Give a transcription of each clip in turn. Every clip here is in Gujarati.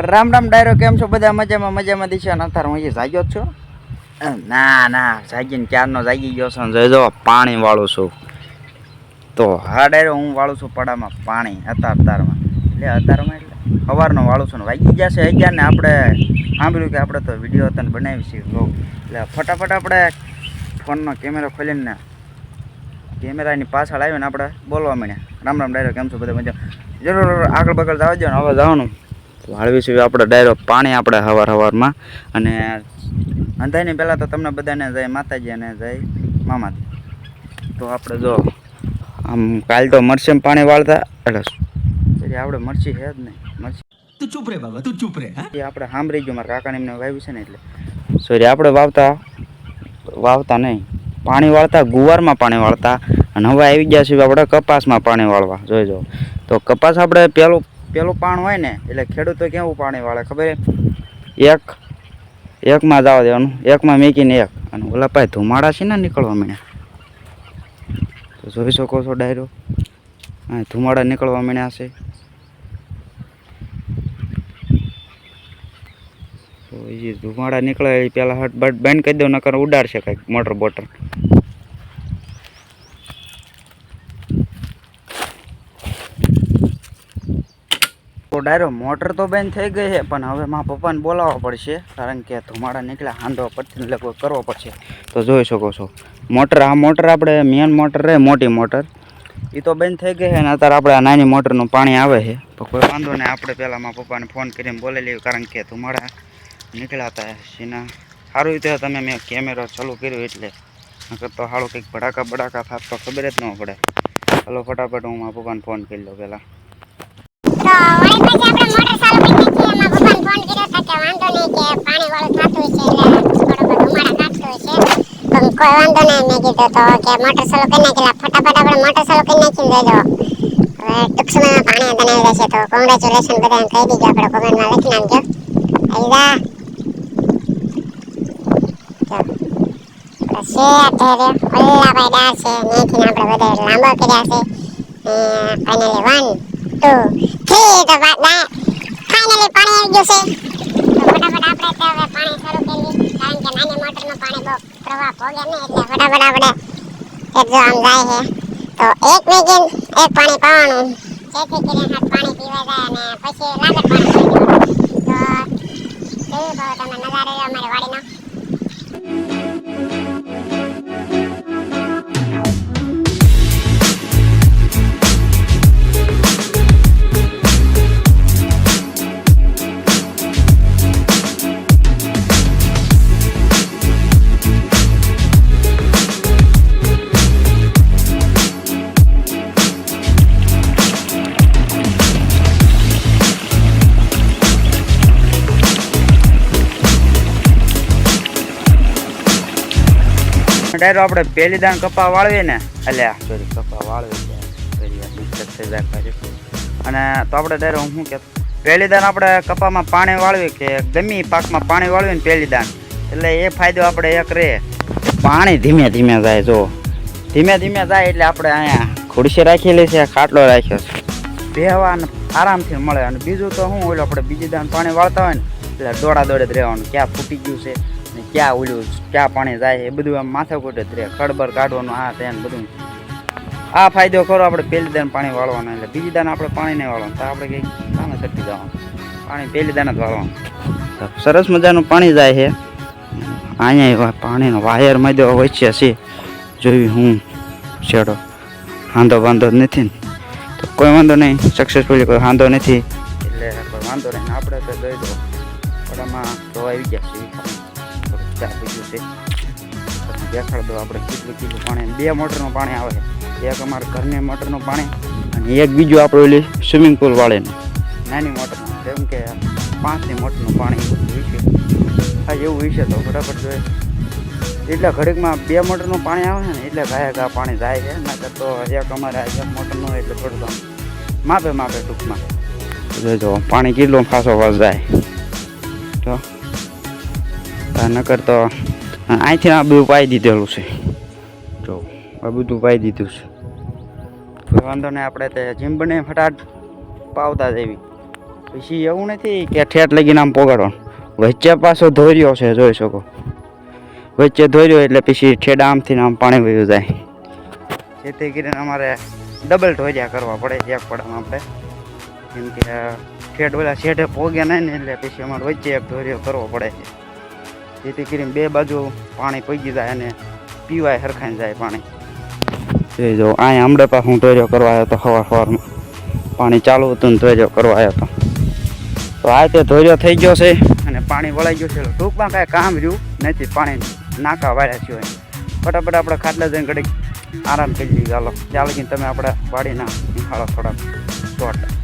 રામ રામ ડાયરો, કેમ છો? બધા મજામાં મજામાં દિશા નથાર હું અહીંયા જાગ્યો છું. ના ના, જાગીને ક્યારનો જાગી ગયો છું? ને જો, પાણી વાળું છું. તો હા, ડાયરો, હું વાળું છું પડામાં પાણી, અતાર, અતારમાં. એટલે અતારમાં એટલે સવારનો વાળું છું ને વાગી જશે અગિયાર ને આપણે સાંભળ્યું કે આપણે તો વીડિયો હતા બનાવી છીએ બહુ. એટલે ફટાફટ આપણે ફોનનો કેમેરો ખોલીને ને કેમેરાની પાછળ આવીને આપણે બોલવા માંડ્યા. રામ રામ ડાયરો, કેમ છો? બધા મજા જરૂર આગળ બગડ જવા દો ને. હવે જવાનું. તો હાળવી છે આપણે ડાયરો પાણી આપણે હવાર હવારમાં અને અંધાઈની પહેલાં તો તમને બધાને જાય માતાજી અને જાય મામાજી. તો આપણે જો આમ કાલ તો મરચીમાં પાણી વાળતા એટલે પછી આપણે મરચી છે જ નહીં મરચી. તું ચૂપ રે બાબા તું ચૂપ રે એ આપણે સાંભળી ગયું મારા કાકાને એમને વાવ્યું છે ને એટલે. સોરી આપણે વાવતા વાવતા નહીં. પાણી વાળતા ગુવારમાં પાણી વાળતા અને હવે આવી ગયા છે આપણે કપાસમાં પાણી વાળવા. જોઈ જો. તો કપાસ આપણે પેલું પેલું પાણ હોય ને, એટલે ખેડૂતો કેવું પાણી વાળે, ખબર એક, એકમાં જવા દેવાનું. એકમાં મેકીને એક. અને ઓલા પાસે ધુમાડા છે ને નીકળવા માંડ્યા. તો જોઈ શકો છો ડાયરો. હા, ધુમાડા નીકળવા માંડ્યા છે. ધુમાડા નીકળે એ પહેલાં હટ બટ બંધ કરી દો, નકર ઉડાડશે કંઈક મોટર બોટર. ડાયરો, મોટર તો બંધ થઈ ગઈ છે, પણ હવે મારા પપ્પાને બોલાવવા પડશે, કારણ કે ધુમાડા નીકળ્યા હાંધો પરથી લગભગ કરવો પડશે. તો જોઈ શકો છો. મોટર, આ મોટર આપણે મેન મોટર રહે મોટી મોટર. એ તો બંધ થઈ ગઈ છે અને અત્યારે આપણે આ નાની મોટરનું પાણી આવે છે. તો કોઈ વાંધો નહીં, આપણે પહેલાં મારા પપ્પાને ફોન કરીને બોલી લઈએ, કારણ કે ધુમાડા નીકળ્યા હતા સીના. સારું રીતે તમે મેં કેમેરો ચાલુ કર્યો એટલે. નકર તો સારું કંઈક ભડાકા ભડાકા થાત તો ખબર જ ન પડે. ચાલો ફટાફટ હું મારા પપ્પાને ફોન કરી લઉં પહેલાં. કોઈ વાંધો નહીં. મેં કીધું તો કે મોટર ચાલુ કરી નાખેલા ફટાફટ આપણે મોટર ચાલુ કરી નાખી દેજો હવે ટૂંક સમયમાં પાણી બનાવી દેશે તો કોંગ્રેચ્યુલેશન બધાને કહી દીધું આપણે કોમેન્ટમાં લખી નાખજો. આઈદા છે અત્યારે. વલ્લાભાઈ ડાર છે. ત્યાંથી આપણે બધા લાંબા કર્યા છે. ફાઇનલી વન ટુ થ્રી તો ફાઇનલી પાણી આવી ગયું છે. તો ફટાફટ આપણે તો હવે પાણી શરૂ કરીએ કારણ કે નાની મોટરનું પાણી બહુ પ્રવાહ ભોગે નહીં એટલે ફટાફટ આપણે એક જો આમ જાય છે. તો એક મેગીન એક પાણી પાવાનું. જેથી કરીને હાથ પાણી પીવા જાય અને પછી લાગે પાણી તો તમે નજારો અમારી વાડીનો. ડાયરો આપણે પહેલી દાણ કપા વાળવીએ ને એટલે સોરી કપા વાળવી. અને તો આપણે ડાયરો હું શું કે પહેલી દાણ આપણે કપામાં પાણી વાળવી કે ગમી પાકમાં પાણી વાળવી ને પહેલી દાણ. એટલે એ ફાયદો આપણે એક રહે. પાણી ધીમે ધીમે જાય જો. ધીમે ધીમે જાય એટલે આપણે અહીંયા ખુરશી રાખેલી છે ખાટલો રાખ્યો છે. બેહવા આરામથી મળે. અને બીજું તો શું ઓલું આપણે બીજી દાણ પાણી વાળતા હોય ને એટલે દોડા દોડે જ રહેવાનું. ક્યાં ફૂટી ગયું છે? ક્યાં ઓલું ક્યાં પાણી જાય, એ બધું આમ માથાકૂટ કૂટે જ રહે. ખડબર કાઢવાનું, આ તે બધું. આ ફાયદો કરો આપણે પહેલી દાન પાણી વાળવાનું, એટલે બીજી દાન આપણે પાણી નહીં વાળવાનું. તો આપણે કંઈક સામે સરકી જવાનું. પાણી પહેલી દાન જ વાળવાનું. સરસ મજાનું પાણી જાય છે. અહીંયા પાણીનો વાયર મધ્ય હોય છે જોયું હું છેડો વાંધો વાંધો નથી ને. તો કોઈ વાંધો નહીં સક્સેસફુલી કોઈ વાંધો નથી. એટલે વાંધો નહીં, આપણે તો જોઈ દો પણ આમાં જોવા આવી ગયા છે ચા પીધું છે. પછી દેખાડ દો આપણે કેટલું કેટલું પાણી બે મોટરનું પાણી આવે. છે એક અમારા ઘરની મોટરનું પાણી અને એક બીજું આપણે ઓલી સ્વિમિંગ પુલ વાળીનું. નાની મોટરનું. જેમ કે પાંચની મોટરનું પાણી વિશે હા, એવું વિશે તો ફટાફટ જોઈએ. એટલા ઘડીકમાં બે મોટરનું પાણી આવે ને, એટલે ગાયા ગા પાણી જાય છે. નકર તો એક અમારે આ એક મોટરનું એટલે થોડું માપે માપે ટૂંકમાં. જોજો પાણી કેટલું ખાસો ફાસ જાય. તો આ નકર તો અહીંથી આ બધું પાઈ દીધેલું છે. જો, આ બધું પાઈ દીધું છે. વાંધો નહીં, આપણે તે જીમ બને ફટાટ પાવતા જેવી પછી એવું નથી કે ઠેઠ લગીને આમ પોગાડવાનું. વચ્ચે પાછો ધોર્યો છે, જોઈ શકો. વચ્ચે ધોર્યો એટલે પછી ઠેડા આમથી આમ પાણી વયું જાય. જેથી કરીને અમારે ડબલ ધોર્યા કરવા પડે એક પડામાં આપણે. કેમ કે ઠેડ ઓલા શેઠે પોગ્યા નહીં ને એટલે પછી અમારે વચ્ચે એક ધોર્યો કરવો પડે છે. જેથી કરીને બે બાજુ પાણી પગી જાય અને પીવાય હરખાઈને જાય પાણી એ જો અહીંયા હમણાં પાસે હું ધોર્યો કરવા આવ્યો હતો સવાર સવારમાં પાણી ચાલુ હતું ને ધોર્યો કરવા આવ્યો હતો તો આ તે ધોર્યો થઈ ગયો છે અને પાણી વળાઈ ગયું છે ટૂંકમાં કાંઈ કામ રહ્યું નથી પાણી નાકા વાળ્યા સિવાય ફટાફટ આપણે ખાટલા જઈને ઘડીક આરામ કરી લઈએ ચાલો કે તમે આપણે વાડીના નિહાળો થોડાક શોર્ટ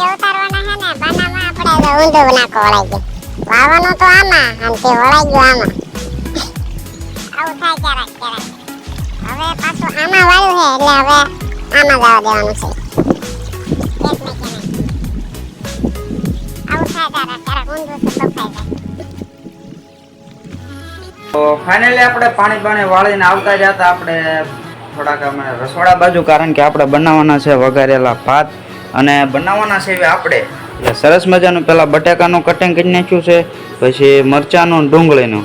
આપણે તો ફાઇનલી આપણે પાણી પાણી વાળીને આવતા જતા આપણે થોડાક અમે રસોડા બાજુ, કારણ કે આપણે બનાવવાના છે વઘારેલા ભાત. અને બનાવવાના છે આપણે. એટલે સરસ મજાનું પહેલાં બટાકાનું કટિંગ કરી નાખ્યું છે પછી મરચાંનું ડુંગળીનું.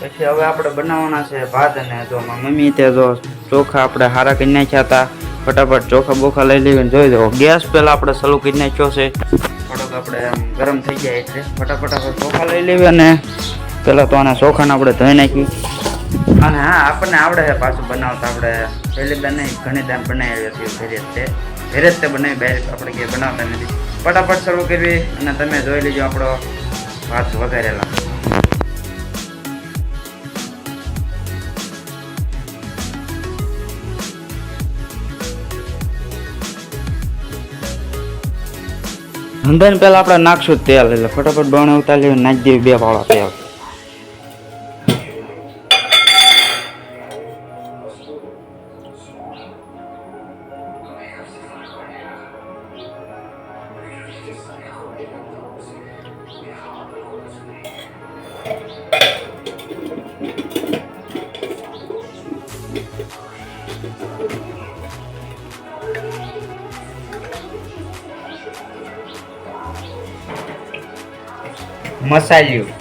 પછી હવે આપણે બનાવવાના છે ભાત અને જો મમ્મી તે જો ચોખા આપણે હારા કરી નાખ્યા હતા. ફટાફટ ચોખા બોખા લઈ લઈને જોઈ દો ગેસ પહેલાં આપણે સલું કરી નાખ્યો છે. થોડોક આપણે ગરમ થઈ જાય એટલે ફટાફટ આપણે ચોખા લઈ લેવી અને પહેલાં તો આના ચોખાને આપણે ધોઈ નાખ્યું. અને હા આપણને આવડે છે પાછું બનાવતા. આપણે પહેલી દાન નહીં ઘણી દાન બનાવી છીએ તે. ઘરે જ તે બનાવી બહાર આપણે કંઈ બનાવતા નથી. ફટાફટ શરૂ કરવી અને તમે જોઈ લેજો આપણો ભાત વઘારેલા. અંદરને પહેલાં આપણે નાખશું તેલ, એટલે ફટાફટ બણ ઉતારી નાખી દેવી બે વાળા તેલ. મસાલિયું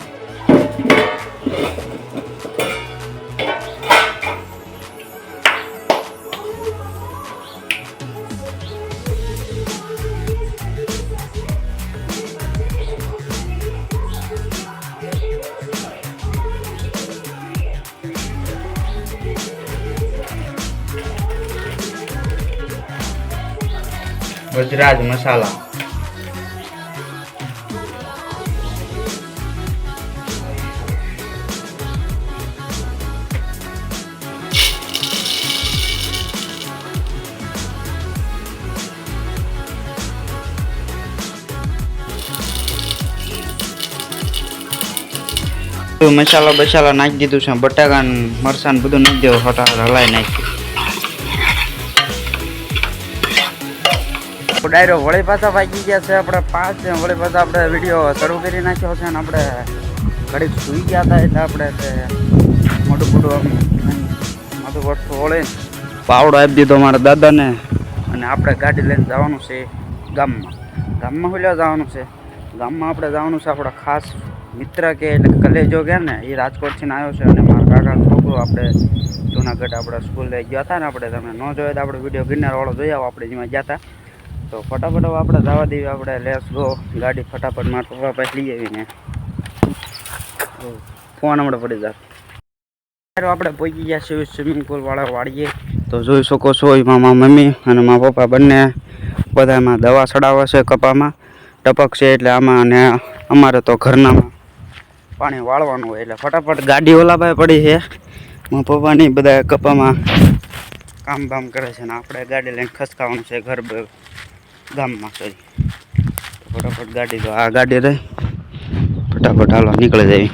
ગુજરાત મસાલા મસાલા બસાલા નાખી દીધું છે. બટાકા ને મરચાં બધું નાખી દેવું ફટાફટ હલાવી નાખ્યું ડાયરો વળી પાછા વાગી ગયા છે. આપણે પાંચ વળી પાછા આપણે વીડિયો શરૂ કરી નાખ્યો છે ને આપણે ઘડીક સૂઈ ગયા હતા એટલે આપણે મોટું મોટું માથું વળતું વળે. પાવડો આપી દીધો મારા દાદાને. અને આપણે ગાડી લઈને જવાનું છે ગામમાં. ગામમાં શું જવાનું છે? ગામમાં આપણે જવાનું છે આપણા ખાસ મિત્ર કે એટલે કલેજો કે ને, એ રાજકોટથી આવ્યો છે અને મારા કાકાનો છોકરો આપણે જુનાગઢ આપણે સ્કૂલે ગયા હતા ને આપણે, તમે ન જોયો તો આપણે વીડિયો ગિરનારવાળો જોઈ આવો આપણે જેમાં ગયા હતા. તો ફટાફટ આપણે જવા દઈએ, આપણે લેસ ગો ગાડી ફટાફટ મારા પપ્પા પાસે લઈ આવીને ફોન હમણાં પડી જાય. આપણે પહોંચી ગયા છીએ સ્વિમિંગ પુલ વાળા વાળીએ. તો જોઈ શકો છો એમાં મારા મમ્મી અને મારા પપ્પા બંને બધામાં દવા ચડાવે છે કપામાં. ટપક છે એટલે આમાં અને અમારે તો ઘરનામાં પાણી વાળવાનું હોય એટલે ફટાફટ ગાડી ઓલાભાઈ પડી છે. મારા પપ્પાની બધા કપામાં કામ બામ કરે છે ને આપણે ગાડી લઈને ખસકાવાનું છે ઘર ગામમાં સોરી. ફટાફટ ગાડી તો આ ગાડી રહી. ફટાફટ હાલો નીકળી જાય